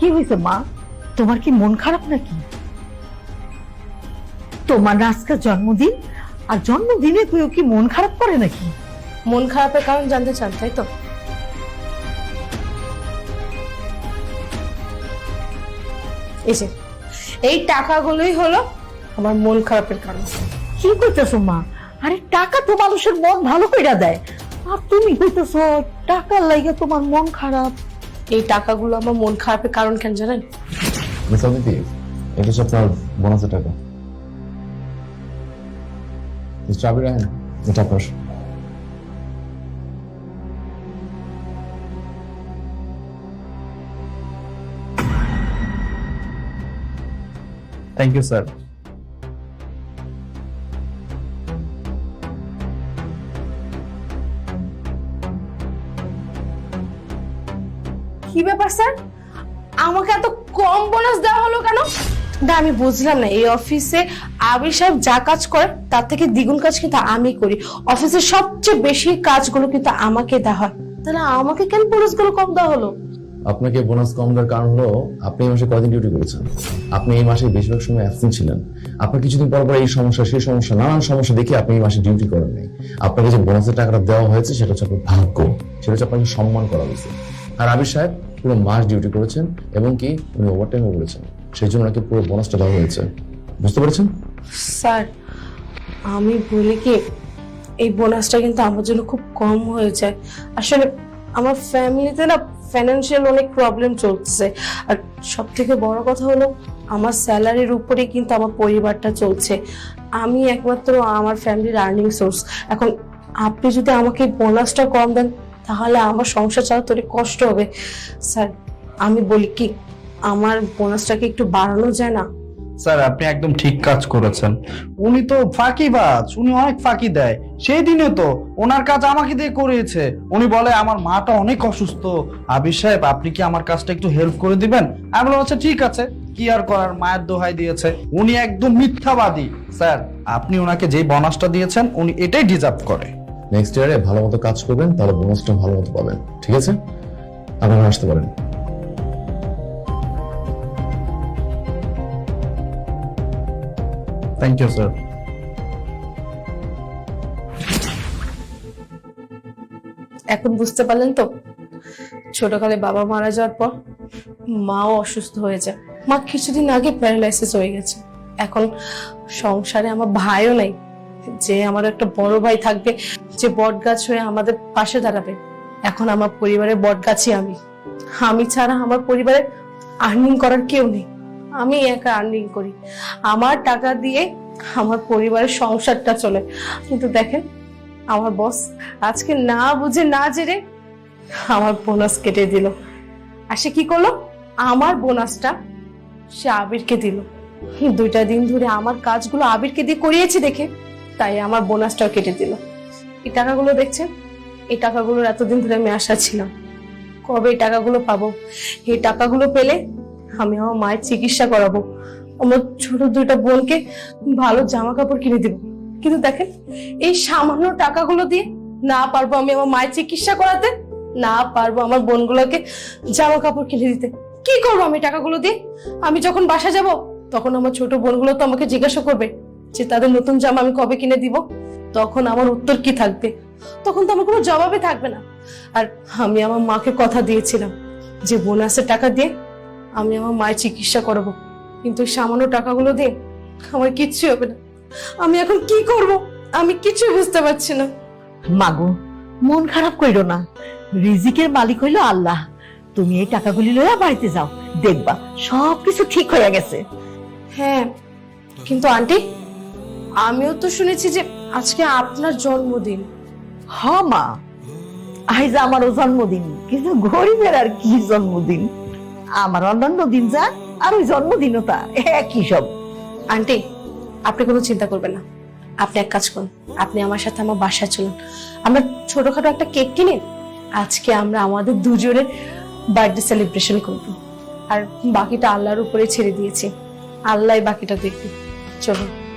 কি হয়েছে মা? তোমার কি মন খারাপ নাকি? তোমার আজকে জন্মদিন আর জন্মদিনে কেউ কি মন খারাপ করে নাকি? মন খারাপের কারণ জানতে চান তাই তো? এই যে এই টাকাগুলোই হলো আমার মন খারাপের কারণ। কি কইতেছো মা? আরে টাকা তো মানুষের মন ভালো কইরা দেয়। আর তুমি কইতেছো টাকার লাগে তোমার মন খারাপ। এই টাকাগুলো আমার মন খারাপের কারণ কেন জানেন? মিস অদিতি এটা হচ্ছে আপনার বোনাসের টাকা। মিস্টার আবির রাহেন এটা আপনার। থ্যাংক ইউ স্যার কি ব্যাপার স্যার? আমাকে এত কম বোনাস দেওয়া হলো কেন? না আমি বুঝলাম না। এই অফিসে আবির সাহেব যা কাজ করে তার থেকে দ্বিগুণ কাজ কিন্তু আমি করি। অফিসের সবচেয়ে বেশি কাজগুলো কিন্তু আমাকে দেওয়া হয়। তাহলে আমাকে কেন বোনাসগুলো কম দেওয়া হলো? আপনাকে বোনাস কম দেওয়ার কারণ হলো আপনি এই মাসে কয়দিন ডিউটি করেছেন? আপনি এই মাসে বেশিরভাগ সময় অ্যাবসেন্ট ছিলেন। আপনার কিছুদিন পর পর এই সমস্যা সেই সমস্যা নানান সমস্যা দেখে আপনি এই মাসে ডিউটি করেন নাই আপনাকে যে বোনাসের টাকাটা দেওয়া হয়েছে সেটা হচ্ছে আপনার ভাগ্য। সেটা হচ্ছে আপনাকে সম্মান করা হয়েছে। আর আবির সাহেব পুরো মাস ডিউটি করেছেন এবং কি উনি ওভারটাইমও করেছেন সেই জন্য ওনাকে পুরো বোনাসটা দেওয়া হয়েছে। বুঝতে পেরেছেন? স্যার, আমি বলি কি, এই বোনাসটা কিন্তু আমার জন্য খুব কম হয়ে যায়। আসলে আমার ফ্যামিলিতে না ফাইন্যান্সিয়াল অনেক প্রবলেম চলছে আর সব থেকে বড় কথা হলো, আমার স্যালারির উপরেই কিন্তু আমার পরিবারটা চলছে। আমি একমাত্র আমার ফ্যামিলির আর্নিং সোর্স এখন আপনি যদি আমাকে বোনাসটা কম দেন তাহলে আমার সংসার চালাতে অনেক কষ্ট হবে। স্যার, আমি বলি কি, আমার বোনাসটাকে একটু বাড়ানো যায় না? স্যার, আপনি একদম ঠিক কাজ করেছেন। উনি তো ফাঁকি ফাঁকিবাজ, উনি অনেক ফাঁকি দেয়। সেই দিনে তো ওনার কাজ আমাকে দিয়ে করিয়েছে। উনি বলে, আমার মাটা অনেক অসুস্থ। আবির সাহেব, আপনি কি আমার কাজটা একটু হেল্প করে দিবেন? আমি বললাম আচ্ছা ঠিক আছে। কি আর করার? মায়ের দোহাই দিয়েছে। উনি একদম মিথ্যাবাদী। স্যার, আপনি ওনাকে যে বোনাসটা দিয়েছেন, উনি এটাই ডিজার্ভ করে। নেক্সট ইয়ারে ভালো মতো কাজ করবেন তাহলে বোনাসটা ভালো মতো পাবেন। ঠিক আছে? আপনারা আসতে পারেন। থ্যাংক ইউ স্যার এখন বুঝতে পারলেন তো? ছোটকালে বাবা মারা যাওয়ার পর মাও অসুস্থ হয়ে যায় মা কিছুদিন আগে প্যারালাইসিস হয়ে গেছে। এখন সংসারে আমার ভাইও নেই। যে আমার একটা বড় ভাই থাকবে যে বট গাছ হয়ে আমাদের পাশে দাঁড়াবে। এখন আমার পরিবারের বট গাছই আমি। আমি ছাড়া আমার পরিবারে আর্নিং করার কেউ নেই। আমি একা আর্নিং করি। আমার টাকা দিয়ে আমার পরিবারের সংসারটা চলে। কিন্তু দেখেন, আমার বস আজকে না বুঝে না জেনে আমার বোনাস কেটে দিল। আর সে কি করল? আমার বোনাসটা সে আবিরকে দিল। দুইটা দিন ধরে আমার কাজগুলো আবিরকে দিয়ে করিয়েছি দেখে, তাই আমার বোনাসটাও কেটে দিল। এই টাকাগুলো দেখছেন? এই টাকাগুলোর এতদিন ধরে আমি আশা ছিলাম। কবে এই টাকাগুলো পাবো? এই টাকাগুলো পেলে আমি আমার মায়ের চিকিৎসা করাবো। আমার ছোট দুইটা বোনকে ভালো জামা কাপড় কিনে দেবো। কিন্তু দেখেন, এই সামান্য টাকাগুলো দিয়ে না পারব আমি আমার মায়ের চিকিৎসা করাতে, না পারব আমার বোনগুলোকে জামা কাপড় কিনে দিতে। কি করব আমি টাকাগুলো দিয়ে? আমি যখন বাসা যাব, তখন আমার ছোট বোনগুলো তো আমাকে জিজ্ঞাসা করবে যে তাদের নতুন জামা আমি কবে কিনে দিব? তখন আমার উত্তর কি থাকবে? তখন তো আমার কোনো জবাবই থাকবে না। আর আমি আমার মাকে কথা দিয়েছিলাম যে বোনাসের টাকা দিয়ে আমি আমার মায়ের চিকিৎসা করাবো। কিন্তু সামান্য টাকাগুলো দিয়ে আমার কিচ্ছু হবে না। আমি এখন কি করব? আমি কিছু বুঝতে পারছি না। মাগো মন খারাপ কইরো না। রিজিকের মালিক হইল আল্লাহ। তুমি এই টাকাগুলি লইয়া বাড়িতে যাও। দেখবা সবকিছু ঠিক হয়ে গেছে। হ্যাঁ কিন্তু আন্টি আমিও তো শুনেছি যে আজকে আপনার জন্মদিন। হ মা। আইজ আমারও জন্মদিন। কিন্তু গরিবের আর কি জন্মদিন? আমার অন্যান্য দিন যা আর ওই জন্মদিনও তা। একই সব। আন্টি আপনি কোনো চিন্তা করবেন না। আপনি এক কাজ করুন। আপনি আমার সাথে আমার বাসায় চলুন। আমরা ছোটখাটো একটা কেক কিনে আজকে আমরা আমাদের দুজনের বার্থডে সেলিব্রেশন করব। আর বাকিটা আল্লাহর উপরে ছেড়ে দিয়েছি। আল্লাহ বাকিটা দেখবে। চলুন।